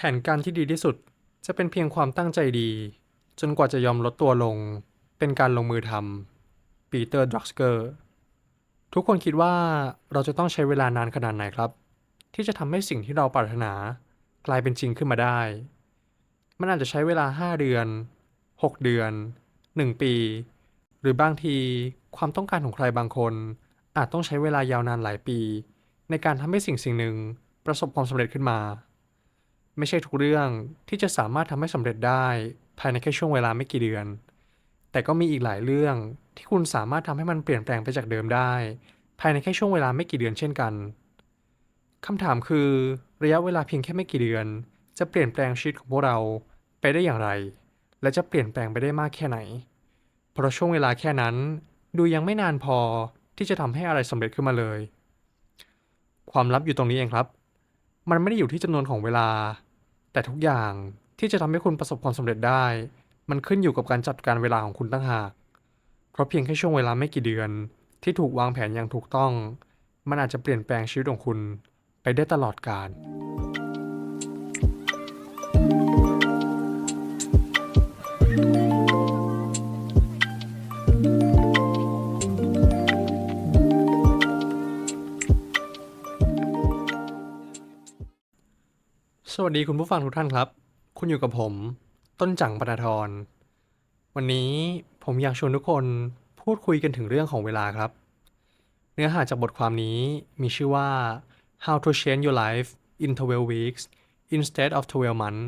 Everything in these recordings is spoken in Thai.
ผนการที่ดีที่สุดจะเป็นเพียงความตั้งใจดี จนกว่าจะยอมลดตัวลง เป็นการลงมือทำปีเตอร์ดรักสเกอร์ทุกคนคิดว่าเราจะต้องใช้เวลานานขนาดไหนครับ ที่จะทำให้สิ่งที่เราปรารถนากลายเป็นจริงขึ้นมาได้ มันอาจจะใช้เวลา 5 เดือน 6 เดือน 1 ปี หรือบางทีความต้องการของใครบางคน อาจต้องใช้เวลายาวนานหลายปี ในการทำให้สิ่งสิ่งหนึ่งประสบความสำเร็จขึ้นมา ไม่ใช่ทุกเรื่องที่จะสามารถทำให้สำเร็จได้ภายในแค่ช่วงเวลาไม่กี่เดือน แต่ก็มีอีกหลายเรื่องที่คุณสามารถทำให้มันเปลี่ยนแปลงไปจากเดิมได้ ภายในแค่ช่วงเวลาไม่กี่เดือนเช่นกันคำถามคือ ระยะเวลาเพียงแค่ไม่กี่เดือน จะเปลี่ยนแปลงชีวิตของพวกเราไปได้อย่างไร และจะเปลี่ยนแปลงไปได้มากแค่ไหน เพราะช่วงเวลาแค่นั้น ดูยังไม่นานพอที่จะทำให้อะไรสำเร็จขึ้นมาเลย ความลับอยู่ตรงนี้เองครับ มันไม่ได้อยู่ที่จำนวนของเวลา แต่ทุกอย่างที่จะทำให้คุณประสบความสำเร็จได้ มันขึ้นอยู่กับการจัดการเวลาของคุณตั้งหาก เพราะเพียงแค่ช่วงเวลาไม่กี่เดือน ที่ถูกวางแผนอย่างถูกต้อง มันอาจจะเปลี่ยนแปลงชีวิตของคุณไปได้ตลอดกาล วัสดีคุณผู้ฟังทุกท่านครับ คุณอยู่กับผม ต้นจังปนาธรวันนี้ผมอยากชวนทุกคนพูดคุยกันถึงเรื่องของเวลาครับ เนื้อหาจากบทความนี้มีชื่อว่า How to Change Your Life in 12 Weeks Instead of 12 Months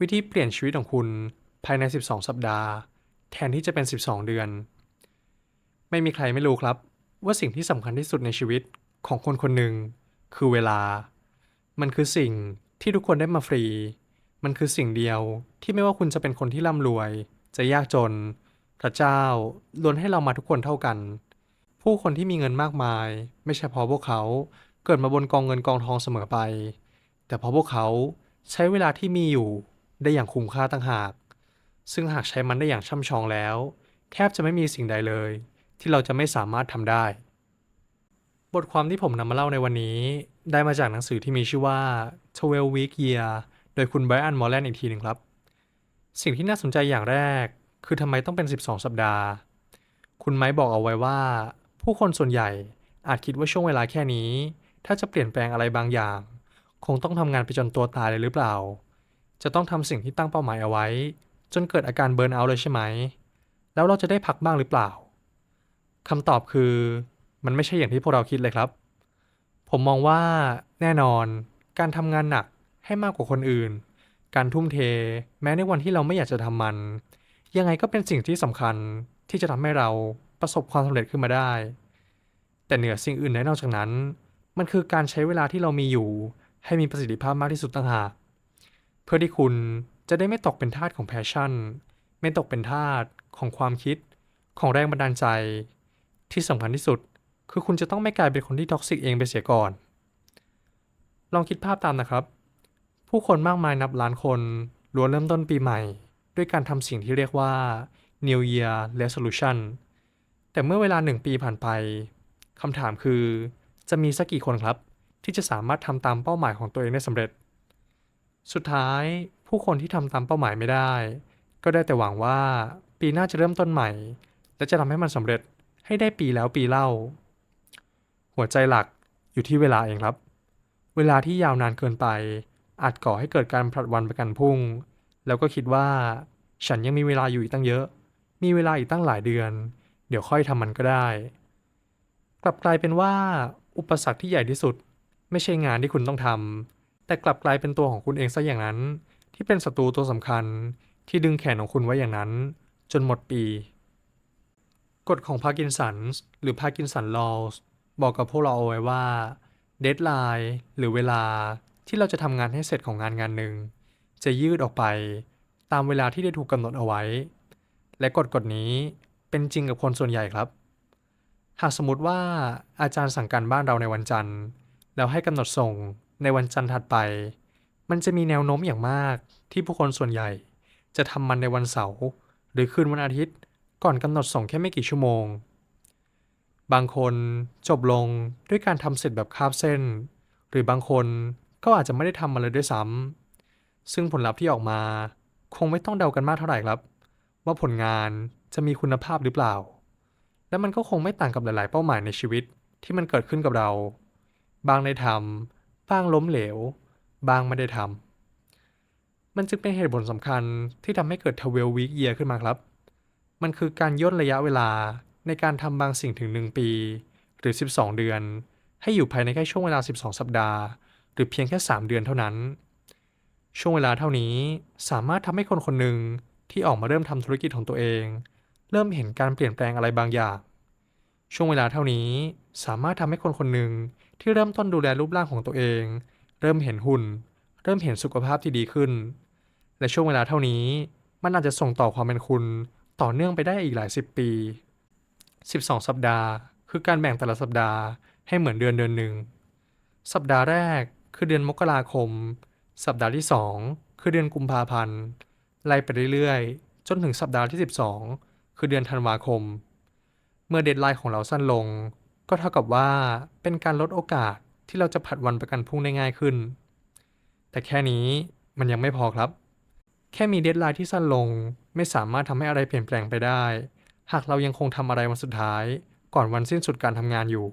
วิธีเปลี่ยนชีวิตของคุณภายใน 12 สัปดาห์ แทนที่จะเป็น 12 เดือน ไม่มีใครไม่รู้ครับ ว่าสิ่งที่สำคัญที่สุดในชีวิตของคนคนหนึ่งคือเวลา มันคือสิ่ง ที่ทุกคนได้มาฟรี มันคือสิ่งเดียวที่ไม่ว่าคุณจะเป็นคนที่ร่ำรวย จะยากจน พระเจ้าล้วนให้เรามาทุกคนเท่ากัน ผู้คนที่มีเงินมากมาย ไม่ใช่เพราะพวกเขาเกิดมาบนกองเงินกองทองเสมอไป แต่เพราะพวกเขาใช้เวลาที่มีอยู่ได้อย่างคุ้มค่าตั้งหาก ซึ่งหากใช้มันได้อย่างช่ำชองแล้ว แทบจะไม่มีสิ่งใดเลย ที่เราจะไม่สามารถทำได้ บทความที่ผมนำมาเล่าในวันนี้ ได้มาจากหนังสือที่มีชื่อว่า 12 Week Year โดยคุณไบรอันมอร์แลนอีกทีหนึ่งครับ สิ่งที่น่าสนใจอย่างแรก คือทำไมต้องเป็น 12 สัปดาห์ คุณไม้บอกเอาไว้ว่า ผู้คนส่วนใหญ่อาจคิดว่าช่วงเวลาแค่นี้ ถ้าจะเปลี่ยนแปลงอะไรบางอย่าง คงต้องทำงานไปจนตัวตายเลยหรือเปล่า จะต้องทำสิ่งที่ตั้งเป้าหมายเอาไว้ จนเกิดอาการเบิร์นเอาเลยใช่ไหม แล้วเราจะได้พักบ้างหรือเปล่าคำตอบคือมันไม่ใช่อย่างที่พวกเราคิดเลยครับ ผมมองว่าแน่นอน การทำงานหนักให้มากกว่าคนอื่น การทุ่มเท แม้ในวันที่เราไม่อยากจะทำมัน ยังไงก็เป็นสิ่งที่สำคัญที่จะทำให้เราประสบความสำเร็จขึ้นมาได้ แต่เหนือสิ่งอื่นใดนอกจากนั้น มันคือการใช้เวลาที่เรามีอยู่ ให้มีประสิทธิภาพมากที่สุดต่างหากเพื่อที่คุณจะได้ไม่ตกเป็นทาสของแพชชั่น ไม่ตกเป็นทาสของความคิด ของแรงบันดาลใจ ที่สำคัญที่สุด คือคุณจะต้องไม่กลายเป็นคนที่ท็อกซิกเองไปเสียก่อน ลองคิดภาพตามนะครับ ผู้คนมากมายนับล้านคนล้วนเริ่มต้นปีใหม่ ด้วยการทำสิ่งที่เรียกว่า New Year Resolution แต่เมื่อเวลาหนึ่งปีผ่านไปคำถามคือ จะมีสักกี่คนครับ ที่จะสามารถทำตามเป้าหมายของตัวเองได้สำเร็จ สุดท้ายผู้คนที่ทำตามเป้าหมายไม่ได้ ก็ได้แต่หวังว่าปีหน้าจะเริ่มต้นใหม่ และจะทำให้มันสำเร็จให้ได้ปีแล้วปีเล่า หัวใจหลักอยู่ที่เวลาเองครับ เวลาที่ยาวนานเกินไป อาจก่อให้เกิดการผลัดวันประกันพรุ่ง แล้วก็คิดว่า ฉันยังมีเวลาอยู่อีกตั้งเยอะ มีเวลาอีกตั้งหลายเดือน เดี๋ยวค่อยทำมันก็ได้ กลับกลายเป็นว่า อุปสรรคที่ใหญ่ที่สุด ไม่ใช่งานที่คุณต้องทำแต่กลับกลายเป็นตัวของคุณเองซะอย่างนั้น ที่เป็นศัตรูตัวสำคัญที่ดึงแขนของคุณไว้อย่างนั้น จนหมดปี กฎของพาร์กินสันส์หรือพาร์กินสันลอสบอกกับพวกเราเอาไว้ว่า เดทไลน์หรือเวลาที่เราจะทำงานให้เสร็จของงานงานหนึ่ง จะยืดออกไปตามเวลาที่ได้ถูกกำหนดเอาไว้ และกฎกฎนี้เป็นจริงกับคนส่วนใหญ่ครับ หากสมมติว่าอาจารย์สั่งการบ้านเราในวันจันทร์ แล้วให้กำหนดส่งในวันจันทร์ถัดไป มันจะมีแนวโน้มอย่างมากที่ผู้คนส่วนใหญ่ จะทำมันในวันเสาร์หรือคืนวันอาทิตย์ ก่อนกำหนดส่งแค่ไม่กี่ชั่วโมง บางคนจบลงด้วยการทำเสร็จแบบคาบเส้น หรือบางคนก็อาจจะไม่ได้ทำมาเลยด้วยซ้ำซึ่งผลลัพธ์ที่ออกมา คงไม่ต้องเดากันมากเท่าไหร่ครับ ว่าผลงานจะมีคุณภาพหรือเปล่า และมันก็คงไม่ต่างกับหลาย ๆ เป้าหมายในชีวิตที่มันเกิดขึ้นกับเรา บางได้ทำบ้างล้มเหลว บางไม่ได้ทำมันจึงเป็นเหตุผลสำคัญที่ทำให้เกิดทเวลวีคเยียขึ้นมาครับ มันคือการย่นระยะเวลา ในการทำบางสิ่งถึง 1 ปี หรือ 12 เดือน ให้อยู่ภายในแค่ช่วงเวลา 12 สัปดาห์ หรือเพียงแค่ 3 เดือนเท่านั้น ช่วงเวลาเท่านี้สามารถทำให้คนคนหนึ่งที่ออกมาเริ่มทำธุรกิจของตัวเอง เริ่มเห็นการเปลี่ยนแปลงอะไรบางอย่าง ช่วงเวลาเท่านี้สามารถทำให้คนคนหนึ่งที่เริ่มต้นดูแลรูปร่างของตัวเอง เริ่มเห็นหุ่น เริ่มเห็นสุขภาพที่ดีขึ้น และช่วงเวลาเท่านี้มันอาจจะส่งต่อความเป็นคุณ ต่อเนื่องไปได้อีกหลายสิบปี 12 สัปดาห์ คือการแบ่งแต่ละสัปดาห์ให้เหมือนเดือนเดือนหนึ่ง สัปดาห์แรกคือเดือนมกราคม สัปดาห์ที่ 2 คือเดือนกุมภาพันธ์ ไล่ไปเรื่อยๆ จนถึงสัปดาห์ที่ 12 คือเดือนธันวาคม เมื่อเดดไลน์ของเราสั้นลง ก็เท่ากับว่าเป็นการลดโอกาสที่เราจะผัดวันประกันพรุ่งได้ง่ายขึ้น แต่แค่นี้มันยังไม่พอครับ แค่มีเดดไลน์ที่สั้นลงไม่สามารถทำให้อะไรเปลี่ยนแปลงไปได้ หากเรายังคงทำอะไรวันสุดท้าย ก่อนวันสิ้นสุดการทำงานอยู่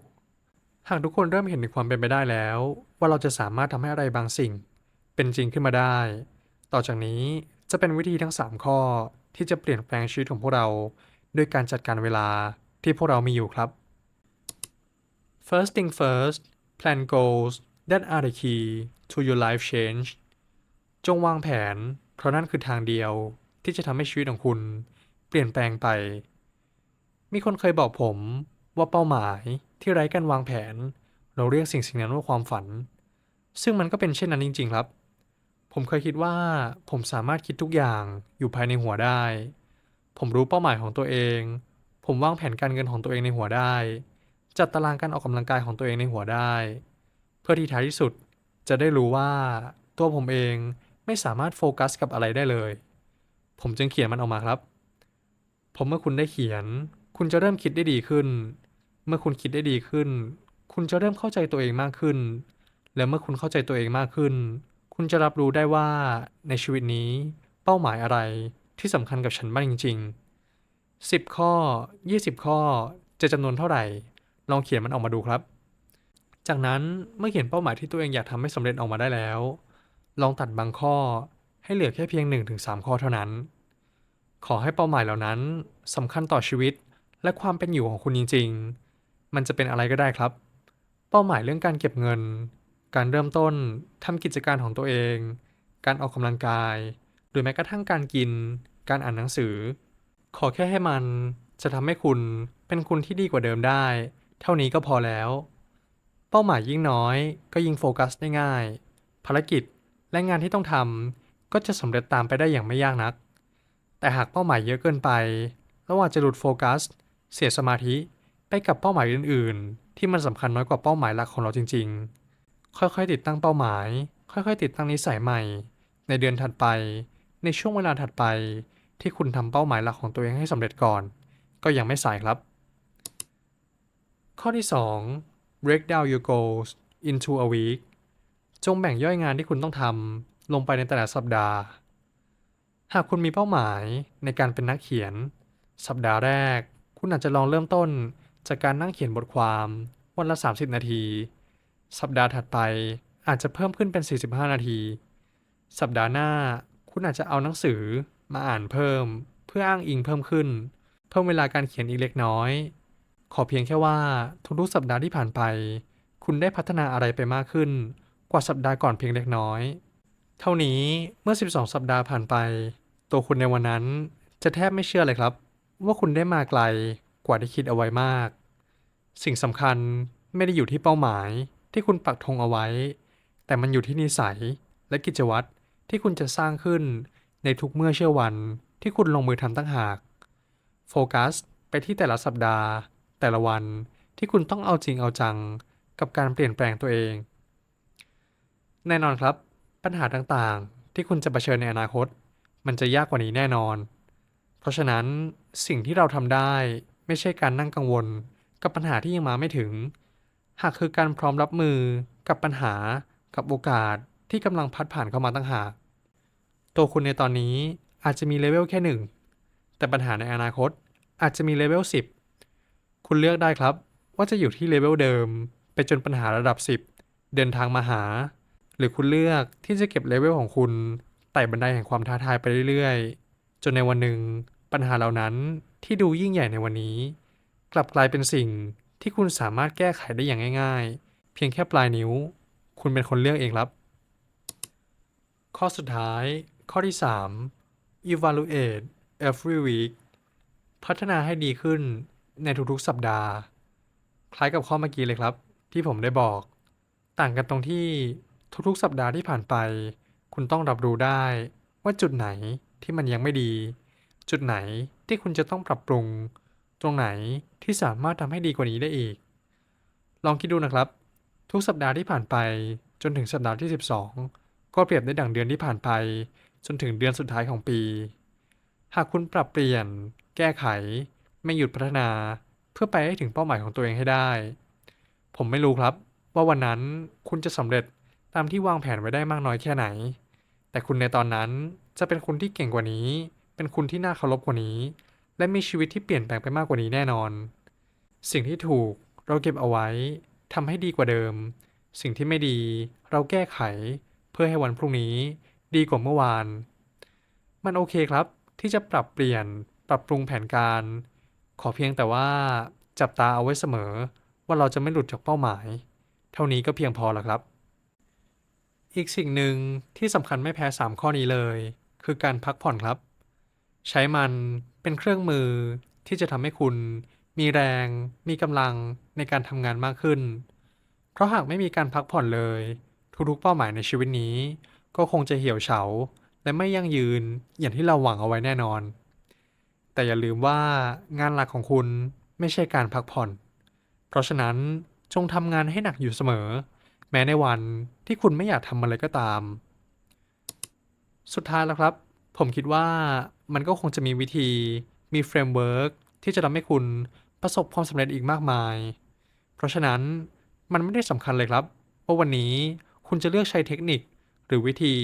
หากทุกคนเริ่มเห็นถึงความเป็นไปได้แล้ว ว่าเราจะสามารถทำให้อะไรบางสิ่ง เป็นจริงขึ้นมาได้ ต่อจากนี้จะเป็นวิธีทั้ง 3 ข้อที่จะเปลี่ยนแปลงชีวิตของพวกเรา ด้วยการจัดการเวลาที่พวกเรามีอยู่ครับ First thing first plan goals that are the key to your life change จงวางแผน เพราะนั่นคือทางเดียวที่จะทำให้ชีวิตของคุณ เปลี่ยนแปลงไป มีคนเคยบอกผมว่าเป้าหมายที่ไร้การวางแผน เราเรียกสิ่งสิ่งนั้นว่าความฝัน ซึ่งมันก็เป็นเช่นนั้นจริง ๆ ครับ ผมเคยคิดว่าผมสามารถคิดทุกอย่างอยู่ภายในหัวได้ ผมรู้เป้าหมายของตัวเอง ผมวางแผนการเงินของตัวเองในหัวได้ จัดตารางการออกกำลังกายของตัวเองในหัวได้ เพื่อที่ท้ายที่สุดจะได้รู้ว่าตัวผมเองไม่สามารถโฟกัสกับอะไรได้เลย ผมจึงเขียนมันออกมาครับ ผมเมื่อคุณได้เขียน คุณจะเริ่มคิดได้ดีขึ้น เมื่อคุณคิดได้ดีขึ้น คุณจะเริ่มเข้าใจตัวเองมากขึ้น และเมื่อคุณเข้าใจตัวเองมากขึ้น คุณจะรับรู้ได้ว่าในชีวิตนี้ เป้าหมายอะไรที่สำคัญกับฉันบ้างจริง ๆ 10 ข้อ 20 ข้อจะจำนวนเท่าไหร่ ลองเขียนมันออกมาดูครับ จากนั้นเมื่อเขียนเป้าหมายที่ตัวเองอยากทำให้สำเร็จออกมาได้แล้ว ลองตัดบางข้อให้เหลือแค่เพียง 1-3 ข้อเท่านั้น ขอให้เป้าหมายเหล่านั้นสำคัญต่อชีวิต และความเป็นอยู่ของคุณจริง ๆ มันจะเป็นอะไรก็ได้ครับ เป้าหมายเรื่องการเก็บเงิน การเริ่มต้นทำกิจการของตัวเอง การออกกำลังกาย หรือแม้กระทั่งการกิน การอ่านหนังสือ ขอแค่ให้มันจะทำให้คุณเป็นคุณที่ดีกว่าเดิมได้ เท่านี้ก็พอแล้ว เป้าหมายยิ่งน้อย ก็ยิ่งโฟกัสได้ง่าย ภารกิจและงานที่ต้องทำก็จะสำเร็จตามไปได้อย่างไม่ยากนัก แต่หากเป้าหมายเยอะเกินไปเราอาจจะหลุดโฟกัส เสียสมาธิไปกับเป้าหมายอื่น ๆ ที่มันสำคัญน้อยกว่าเป้าหมายหลักของเราจริง ๆ ค่อยๆ ติดตั้งเป้าหมาย ค่อยๆ ติดตั้งนิสัยใหม่ ในเดือนถัดไป ในช่วงเวลาถัดไป ที่คุณทำเป้าหมายหลักของตัวเองให้สำเร็จก่อน ก็ยังไม่สายครับ ข้อที่ 2 break down your goals into a week จงแบ่งย่อยงานที่คุณต้องทำลงไปในแต่ละสัปดาห์ หากคุณมีเป้าหมายในการเป็นนักเขียน สัปดาห์แรก คุณอาจจะลองเริ่มต้นจากการนั่งเขียนบทความวันละ 30 นาที สัปดาห์ถัดไปอาจจะเพิ่มขึ้นเป็น 45 นาที สัปดาห์หน้าคุณอาจจะเอาหนังสือมาอ่านเพิ่ม เพื่ออ้างอิงเพิ่มขึ้น เพิ่มเวลาการเขียนอีกเล็กน้อย ขอเพียงแค่ว่าทุกๆสัปดาห์ที่ผ่านไป คุณได้พัฒนาอะไรไปมากขึ้น กว่าสัปดาห์ก่อนเพียงเล็กน้อย เท่านี้เมื่อ 12 สัปดาห์ผ่านไป ตัวคุณในวันนั้นจะแทบไม่เชื่อเลยครับ ว่าคุณได้มาไกลกว่าที่คิดเอาไว้มาก สิ่งสำคัญไม่ได้อยู่ที่เป้าหมายที่คุณปักธงเอาไว้ แต่มันอยู่ที่นิสัยและกิจวัตรที่คุณจะสร้างขึ้นในทุกเมื่อเชื่อวันที่คุณลงมือทำตั้งหาก โฟกัสไปที่แต่ละสัปดาห์ แต่ละวันที่คุณต้องเอาจริงเอาจังกับการเปลี่ยนแปลงตัวเอง แน่นอนครับ ปัญหาต่างๆ ที่คุณจะเผชิญในอนาคต มันจะยากกว่านี้แน่นอน เพราะฉะนั้นสิ่งที่เราทำได้ไม่ใช่การนั่งกังวล กับปัญหาที่ยังมาไม่ถึง หากคือการพร้อมรับมือกับปัญหากับโอกาสที่กำลังพัดผ่านเข้ามาตั้งหากตัวคุณในตอนนี้อาจจะมีเลเวลแค่หนึ่งแต่ปัญหาในอนาคตอาจจะมีเลเวล10 คุณเลือกได้ครับ ว่าจะอยู่ที่เลเวลเดิม ไปจนปัญหาระดับ 10 เดินทางมาหา หรือคุณเลือกที่จะเก็บเลเวลของคุณไต่บันไดแห่งความท้าทายไปเรื่อยๆ จนในวันหนึ่ง ปัญหาเหล่านั้นที่ดูยิ่งใหญ่ในวันนี้ กลับกลายเป็นสิ่งที่คุณสามารถแก้ไขได้อย่างง่าย ๆ เพียงแค่ปลายนิ้ว คุณเป็นคนเลือกเองครับ ข้อสุดท้าย ข้อที่ 3 evaluate every week พัฒนาให้ดีขึ้นในทุกๆสัปดาห์ คล้ายกับข้อเมื่อกี้เลยครับ ที่ผมได้บอก ต่างกันตรงที่ทุกๆ สัปดาห์ที่ผ่านไป คุณต้องรับรู้ได้ว่าจุดไหนที่มันยังไม่ดี จุดไหนที่คุณจะต้องปรับปรุง ตรงไหนที่สามารถทำให้ดีกว่านี้ได้อีก ลองคิดดูนะครับ ทุกสัปดาห์ที่ผ่านไปจนถึงสัปดาห์ที่ 12 ก็เปรียบได้ดั่งเดือนที่ผ่านไป จนถึงเดือนสุดท้ายของปี หากคุณปรับเปลี่ยน แก้ไข ไม่หยุดพัฒนาเพื่อไปให้ถึงเป้าหมายของตัวเองให้ได้ ผมไม่รู้ครับว่าวันนั้นคุณจะสำเร็จตามที่วางแผนไว้ได้มากน้อยแค่ไหน แต่คุณในตอนนั้นจะเป็นคุณที่เก่งกว่านี้ เป็นคุณที่น่าเคารพกว่านี้ และมีชีวิตที่เปลี่ยนแปลงไปมากกว่านี้แน่นอน สิ่งที่ถูกเราเก็บเอาไว้ทำให้ดีกว่าเดิม สิ่งที่ไม่ดีเราแก้ไข เพื่อให้วันพรุ่งนี้ดีกว่าเมื่อวาน มันโอเคครับ ที่จะปรับเปลี่ยนปรับปรุงแผนการ ขอเพียงแต่ว่าจับตาเอาไว้เสมอ ว่าเราจะไม่หลุดจากเป้าหมาย เท่านี้ก็เพียงพอแล้วครับ อีกสิ่งหนึ่งที่สำคัญไม่แพ้ 3 ข้อนี้เลย คือการพักผ่อนครับ ใช้มันเป็นเครื่องมือที่จะทำให้คุณมีแรง มีกำลังในการทำงานมากขึ้น เพราะหากไม่มีการพักผ่อนเลย ทุกๆเป้าหมายในชีวิตนี้ ก็คงจะเหี่ยวเฉา และไม่ยั่งยืนอย่างที่เราหวังเอาไว้แน่นอน แต่อย่าลืมว่างานหลักของคุณไม่ใช่การพักผ่อน เพราะฉะนั้นจงทำงานให้หนักอยู่เสมอ แม้ในวันที่คุณไม่อยากทำอะไรก็ตาม สุดท้ายแล้วครับ ผมคิดว่ามันก็คงจะมีวิธีมีเฟรมเวิร์กที่จะทำให้คุณประสบความสำเร็จอีกมากมาย เพราะฉะนั้นมันไม่ได้สำคัญเลยครับว่าวันนี้คุณจะเลือกใช้เทคนิคหรือวิธี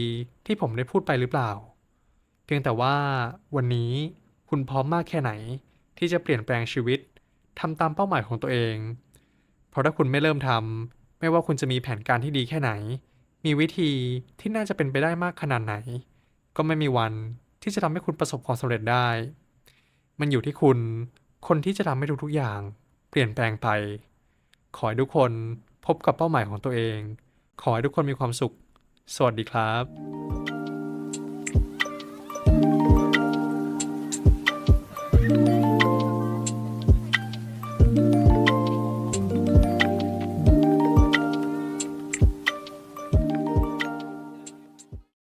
ที่ผมได้พูดไปหรือเปล่า เพียงแต่ว่าวันนี้คุณพร้อมมากแค่ไหน ที่จะเปลี่ยนแปลงชีวิตทำตามเป้าหมายของตัวเอง เพราะถ้าคุณไม่เริ่มทำไม่ว่าคุณจะมีแผนการที่ดีแค่ไหน มีวิธีที่น่าจะเป็นไปได้มากขนาดไหน ก็ไม่มีวันที่จะทำให้คุณประสบความสำเร็จได้ มันอยู่ที่คุณ คนที่จะทำให้ทุกๆอย่าง เปลี่ยนแปลงไป ขอให้ทุกคนพบกับเป้าหมายของตัวเอง ขอให้ทุกคนมีความสุข สวัสดีครับ